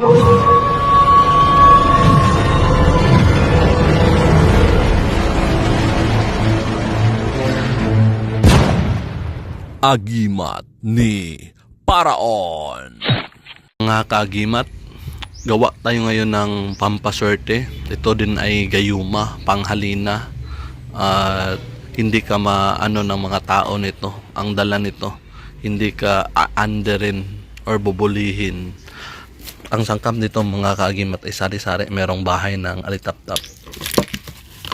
Agimat ni Paraon. Mga kaagimat, gawa tayo ngayon ng pampaswerte. Ito din ay gayuma, panghalina. At hindi ka maano ng mga tao nito. Ang dala nito, hindi ka aanderin or bubulihin. Ang sangkap nito mga kaagimat ay sari-sari. Merong bahay ng alitap-tap.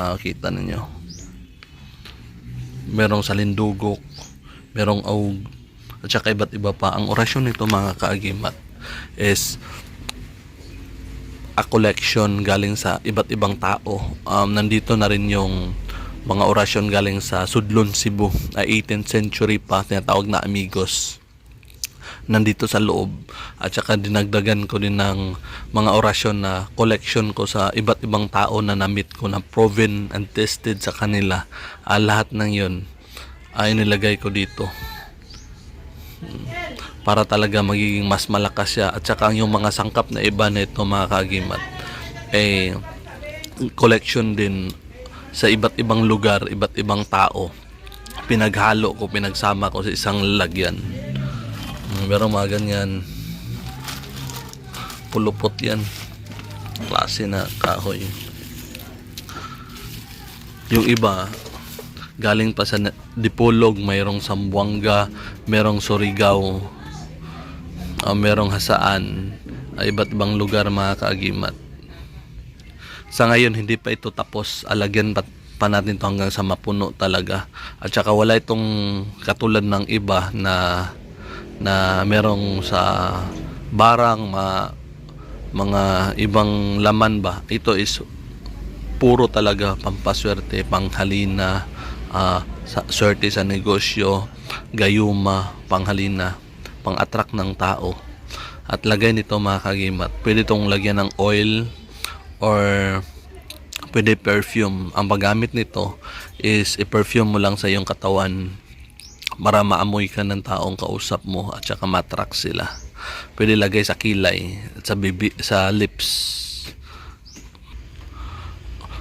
Ah, kita ninyo. Merong salindugok merong aug at saka iba't iba pa ang orasyon nito mga kaagimat is a collection galing sa iba't ibang tao um, nandito na rin yung mga orasyon galing sa Sudlon Cebu ay 18th century pa tinatawag na amigos nandito sa loob. At saka dinagdagan ko din ng mga orasyon na collection ko sa iba't ibang tao na namit ko na proven and tested sa kanila. Ah, lahat ng yun ay nilagay ko dito. Para talaga magiging mas malakas siya. At saka yung mga sangkap na iba na ito mga kagimat eh collection din sa iba't ibang lugar, iba't ibang tao. Pinaghalo ko, pinagsama ko sa isang lalagyan Pero mga ganyan pulupot yan klase na kahoy yung iba galing pa sa Dipolog, mayroong Sambuanga, merong Surigao, ah, merong Hasaan, ay iba't ibang lugar mga kaagimat. Sa ngayon, hindi pa ito tapos. Alagyan pa, pa natin to hanggang sa mapuno talaga. At saka wala itong katulad ng iba na na merong sa barang ma, mga ibang laman ba. Ito is puro talaga pampaswerte, panghalina, ah, sa swerte sa negosyo, gayuma, panghalina, pang-attract ng tao. At lagay nito mga kagimat. Pwede itong lagyan ng oil or pwede perfume. Ang paggamit nito is i-perfume mo lang sa iyong katawan para maamoy ka ng taong kausap mo at saka matrack sila. Pwede lagay sa kilay, at sa bibi, sa lips.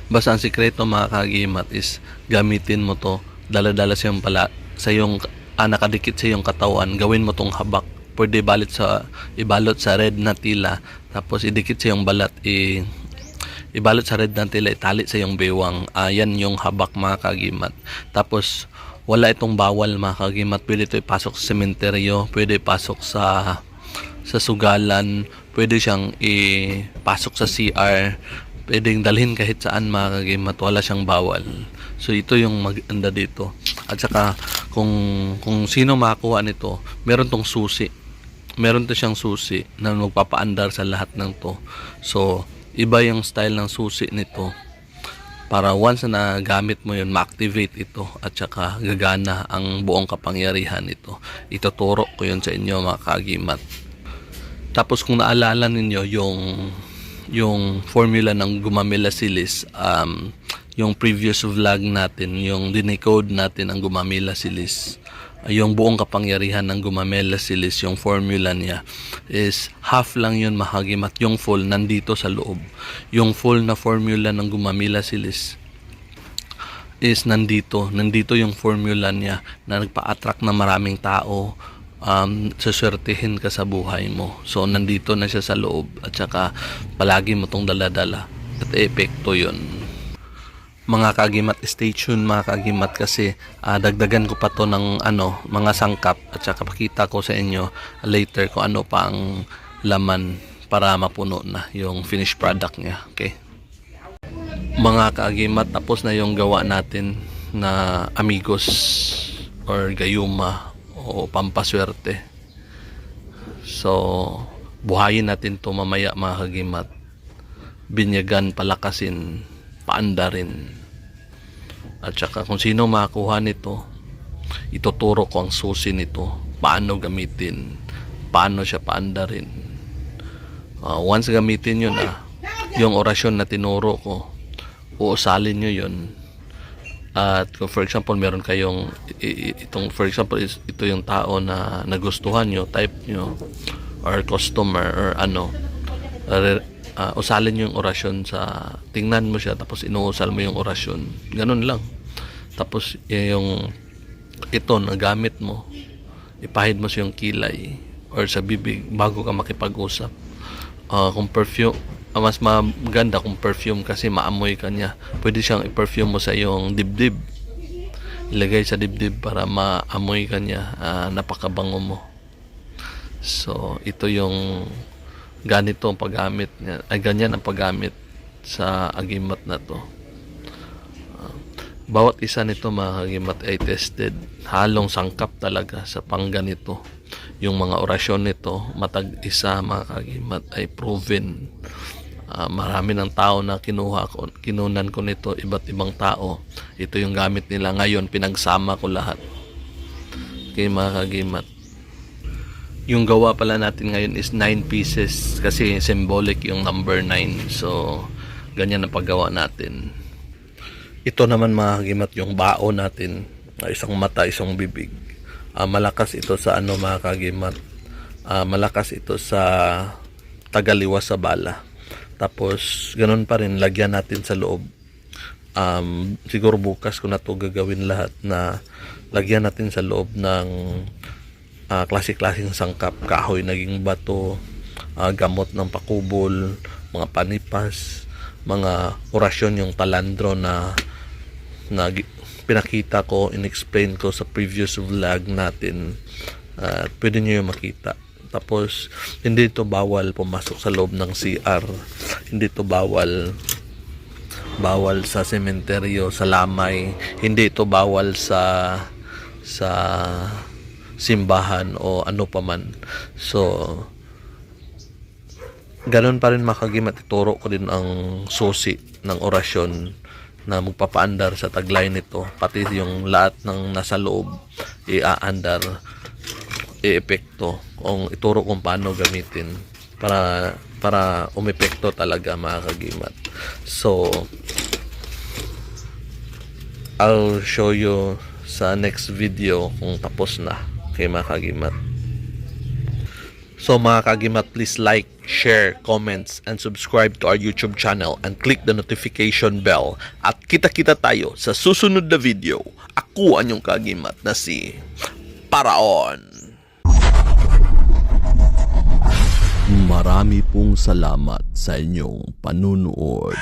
Basta ang sikreto mga kagimat is gamitin mo to. Dala-dala sa iyong pala sa iyong ah, nakadikit sa iyong katawan. Gawin mo tong habak. Pwede balit sa ibalot sa red na tila. Tapos idikit sa iyong balat i ibalot sa red na tila itali sa iyong bewang. Ah, yan yung habak mga kagimat. Tapos wala itong bawal mga kagimat pwede ito ipasok sa sementeryo pwede ipasok sa sa sugalan pwede siyang ipasok sa CR pwedeng dalhin kahit saan mga kagimat wala siyang bawal. So ito yung maganda dito. At saka kung kung sino makakuha nito meron tong susi. Meron to siyang susi na magpapaandar sa lahat ng to. So iba yung style ng susi nito para once na gamit mo yun, ma-activate ito at saka gagana ang buong kapangyarihan nito. Ituturo ko yun sa inyo mga kagimat. Tapos kung naalala ninyo yung yung formula ng Gumamela Silis, um, yung previous vlog natin, yung dinecode natin ang Gumamela Silis, yung buong kapangyarihan ng Gumamela Silis, yung formula niya is half lang yun mahagimat. Yung full nandito sa loob. Yung full na formula ng Gumamela Silis is nandito. Nandito yung formula niya na nagpa-attract na maraming tao um, saswertehin ka sa buhay mo. So, nandito na siya sa loob at saka palagi mo tong daladala at epekto yon mga kagimat stay tuned mga kagimat kasi ah, dagdagan ko pa to ng ano mga sangkap at saka pakita ko sa inyo later kung ano pa ang laman para mapuno na yung finished product niya. Okay? Mga kaagimat tapos na yung gawa natin na amigos or gayuma o pampaswerte. So buhayin natin to mamaya mga kagimat. Binyagan palakasin paandarin at saka kung sino makakuha nito ituturo ko ang susi nito paano gamitin paano siya paandarin Ah, once gamitin yun ah yung orasyon na tinuro ko uusalin nyo yun. At kung for example meron kayong itong for example ito yung tao na nagustuhan nyo type nyo or customer or ano ah, usalin yung orasyon sa tingnan mo siya tapos inuusal mo yung orasyon. Ganun lang. Tapos y- yung ito na gamit mo ipahid mo sa yung kilay or sa bibig bago ka makipag-usap. Ah, kung perfume ah, mas maganda kung perfume kasi maamoy ka niya. Pwede siyang i-perfume mo sa iyong dibdib. Ilagay sa dibdib para maamoy ka niya. Ah, napakabango mo. So ito yung ganito ang paggamit niya ay ganyan ang paggamit sa agimat na to. Ah, bawat isa nito mga kagimat ay tested. Halong sangkap talaga sa pangganito yung mga orasyon nito matag isa mga kagimat ay proven. Ah, marami ng tao na kinuha ko kinunan ko nito iba't ibang tao. Ito yung gamit nila ngayon pinagsama ko lahat. Kay mga kagimat yung gawa pala natin ngayon is 9 pieces kasi symbolic yung number 9 so ganyan ang paggawa natin. Ito naman mga kagimat yung bao natin isang mata isang bibig. Ah, malakas ito sa ano mga kagimat? Ah, malakas ito sa tagaliwas sa bala. Tapos ganun pa rin lagyan natin sa loob. Um, siguro bukas ko na to gagawin lahat na lagyan natin sa loob ng ah, klase-klaseng sangkap kahoy naging bato ah, gamot ng pakubol mga panipas mga orasyon yung talandro na na pinakita ko in-explain ko sa previous vlog natin at pwede nyo yung makita. Tapos hindi ito bawal pumasok sa loob ng CR hindi ito bawal bawal sa sementeryo sa lamay. Hindi ito bawal sa sa simbahan o ano pa man. So ganun pa rin makagimat ituro ko din ang susi ng orasyon na magpapaandar sa taglay nito. Pati yung lahat ng nasa loob iaandar i-epekto. Kung ituro kung paano gamitin para para umepekto talaga mga kagimat so I'll show you sa next video kung tapos na kay mga kagimat So mga kagimat, please like, share, comments, and subscribe to our YouTube channel and click the notification bell. At kita-kita tayo sa susunod na video. Ako ang yung kagimat na si Paraon. Marami pong salamat sa inyong panunood.